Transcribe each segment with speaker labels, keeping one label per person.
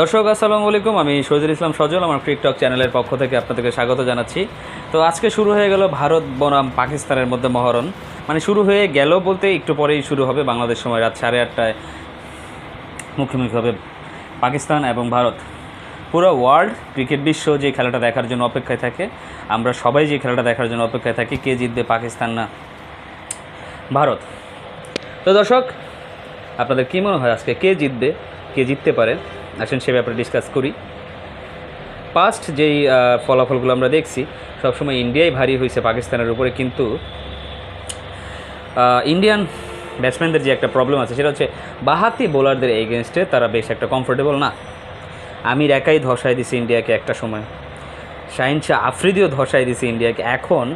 Speaker 1: দর্শক, আসসালামু আলাইকুম। আমি শহীদুল ইসলাম সজল, আমার টিকটক চ্যানেলের পক্ষ থেকে আপনাদেরকে স্বাগত জানাচ্ছি। তো আজকে শুরু হয়ে গেল ভারত বনাম পাকিস্তানের মধ্যে মহরণ। মানে শুরু হয়ে গেল বলতে একটু পরেই শুরু হবে বাংলাদেশ সময় রাত সাড়ে আটটায়। মুখোমুখি হবে পাকিস্তান এবং ভারত। পুরো ওয়ার্ল্ড ক্রিকেট বিশ্ব যে খেলাটা দেখার জন্য অপেক্ষায় থাকে, আমরা সবাই যে খেলাটা দেখার জন্য অপেক্ষায় থাকি, কে জিতবে পাকিস্তান না ভারত। তো দর্শক, আপনাদের কী মনে হয় আজকে কে জিতবে, কে জিততে পারে? আসেন সে ব্যাপারে ডিসকাস করি। পাস্ট যেই ফলাফলগুলো আমরা দেখছি, সবসময় ইন্ডিয়াই ভারী হয়েছে পাকিস্তানের উপরে, কিন্তু ইন্ডিয়ান ব্যাটসম্যানদের যে একটা প্রবলেম আছে, সেটা হচ্ছে বাহাতি বোলারদের এগেনস্টে তারা বেশ একটা কমফোর্টেবল না। আমির একাই ধসায় দিছি ইন্ডিয়াকে একটা সময়। শাহিন শাহ আফ্রিদিও ধসায় দিছে ইন্ডিয়াকে এখন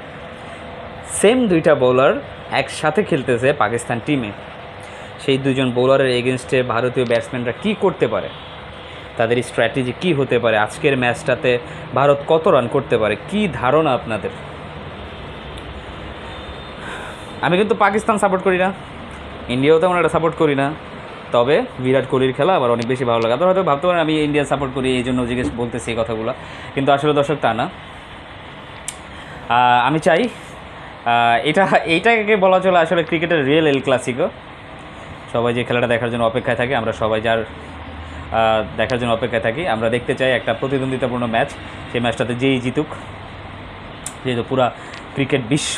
Speaker 1: সেম দুইটা বোলার একসাথে খেলতেছে পাকিস্তান টিমে সেই দুজন বোলারের এগেনস্টে ভারতীয় ব্যাটসম্যানরা কী করতে পারে? তাদের স্ট্র্যাটেজি কী হতে পারে? আজকের ম্যাচটাতে ভারত কত রান করতে পারে? কি ধারণা আপনাদের? আমি কিন্তু পাকিস্তান সাপোর্ট করি না। ইন্ডিয়াও তেমন একটা সাপোর্ট করি না। তবে বিরাট কোহলির খেলা আবার অনেক বেশি ভালো লাগে। আপনারা হয়তো ভাবতে পারেন, আমি ইন্ডিয়া সাপোর্ট করি, এই জন্য জিজ্ঞেস বলতেছি এই কথাগুলো। কিন্তু আসলে দর্শক, তা না। আমি চাই এটা এইটাকে বলা চলে আসলে ক্রিকেটের রিয়েল এল ক্লাসিকো সবাই যে খেলাটা দেখার জন্য অপেক্ষায় থাকে, আমরা সবাই যার দেখার জন্য অপেক্ষায় থাকি। আমরা দেখতে চাই একটা প্রতিদ্বন্দ্বিতাপূর্ণ ম্যাচ। সেই ম্যাচটাতে যেই জিতুক, যেহেতু পুরা ক্রিকেট বিশ্ব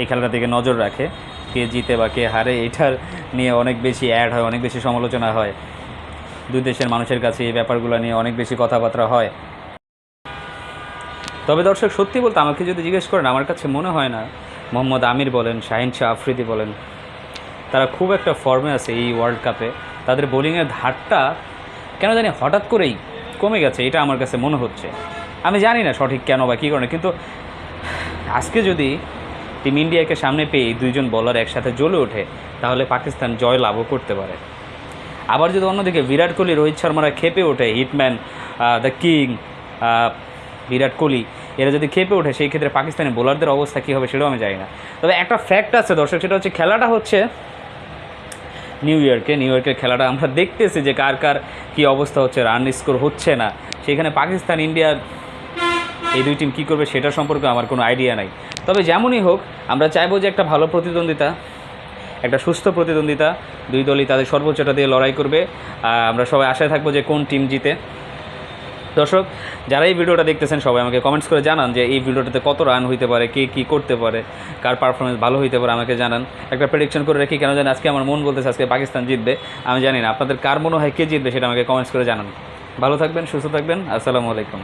Speaker 1: এই খেলাটা দিকে নজর রাখে, কে জিতে বা কে হারে, এটার নিয়ে অনেক বেশি অ্যাড হয়, অনেক বেশি সমালোচনা হয়। দুই দেশের মানুষের কাছে এই ব্যাপারগুলো নিয়ে অনেক বেশি কথাবার্তা হয়। তবে দর্শক, সত্যি বলতে আমাকে যদি জিজ্ঞেস করেন, আমার কাছে মনে হয় না, মোহাম্মদ আমির বলেন, শাহিন শাহ আফ্রিদি বলেন, তারা খুব একটা ফর্মে আছে এই ওয়ার্ল্ড কাপে তাদের বোলিংয়ের ধারটা কেন জানি হঠাৎ করেই কমে গেছে, এটা আমার কাছে মনে হচ্ছে। আমি জানি না সঠিক কেন বা কী কারণে, কিন্তু আজকে যদি টিম ইন্ডিয়াকে সামনে পেয়ে দুইজন বলার একসাথে জ্বলে ওঠে, তাহলে পাকিস্তান জয় লাভও করতে পারে। আবার যদি অন্যদিকে বিরাট কোহলি, রোহিত শর্মারা খেপে ওঠে, hitman the king Virat Kohli, এরা যদি খেপে ওঠে, সেই ক্ষেত্রে পাকিস্তানি বোলারদের অবস্থা কী হবে সেটাও আমি জানি না। তবে একটা ফ্যাক্ট আছে দর্শক, সেটা হচ্ছে খেলাটা হচ্ছে নিউ ইয়র্কে নিউ ইয়র্কের খেলাটা আমরা দেখতেছি যে কার কার কী অবস্থা হচ্ছে রান স্কোর হচ্ছে না। সেখানে পাকিস্তান ইন্ডিয়ার এই দুই টিম কী করবে সেটা সম্পর্কে আমার কোনো আইডিয়া নাই। তবে যেমনই হোক, আমরা চাইব যে একটা ভালো প্রতিদ্বন্দ্বিতা, একটা সুস্থ প্রতিদ্বন্দ্বিতা। দুই দলই তাদের সর্বোচ্চটা দিয়ে লড়াই করবে। আমরা সবাই আশায় থাকব যে কোন টিম জিতে। দর্শক, যারা এই ভিডিওটা দেখতেছেন, সবাই আমাকে কমেন্টস করে জানান যে এই ভিডিওটাতে কত রান হইতে পারে, কে কী করতে পারে, কার পারফরমেন্স ভালো হইতে পারে, আমাকে জানান। একটা প্রেডিকশন করে রাখি, কেন জানি আজকে আমার মন বলতেছে আজকে পাকিস্তান জিতবে। আমি জানি না, আপনাদের কার মনে হয় কে জিতবে সেটা আমাকে কমেন্টস করে জানান। ভালো থাকবেন, সুস্থ থাকবেন, আসসালামু আলাইকুম।